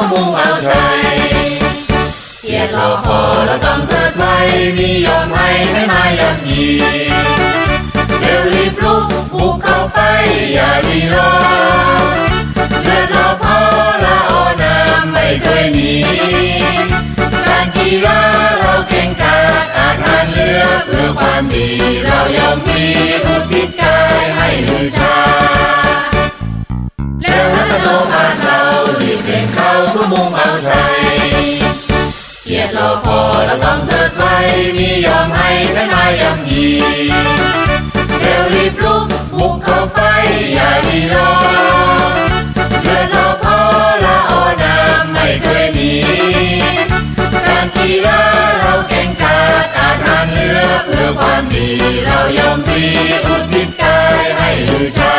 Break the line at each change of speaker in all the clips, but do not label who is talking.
เร่งมุ่งเอาชัยเกียรติรอพอเราต้องเทิดไว้มียอมให้ไม่มายับยีเร็วรีบลุกบุกเข้าไปอย่ารีรอเลือดราพอละออน้ำไม่เคยหนีการกีฬา มุ่งเอาชัยเกียรติรอพอเราต้องเทิดไว้มียอมให้ให้มาย่ำยีเร็วรีบลุกบุกเข้าไปอย่ารีรอเลือดรอพอละออน้ำไม่เคยหนีการกีฬาเราเก่งกาจอาจหันเรือเพื่อความดีเรายอมพลีอุทิศกายให้ลือชา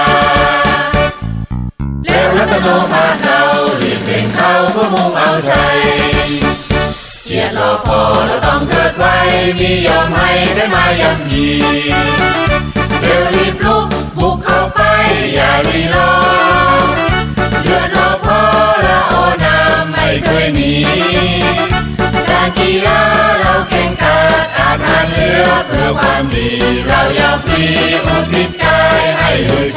แล้วรัตโนมา เร่งเข้าเพื่อมุ่งเอาชัยเกียรติรอพอเราต้องเกิดไว้มียอมให้ได้มาย่ำยีเร็วรีบลุกบุกเข้าไปอย่ารีรอเลือดรอพอละออน้ำไม่เคยหนีการกีฬาเราเก่งกาจอาหันเรือเพื่อความดี เรายอมพลีอุทิศกายให้ลือ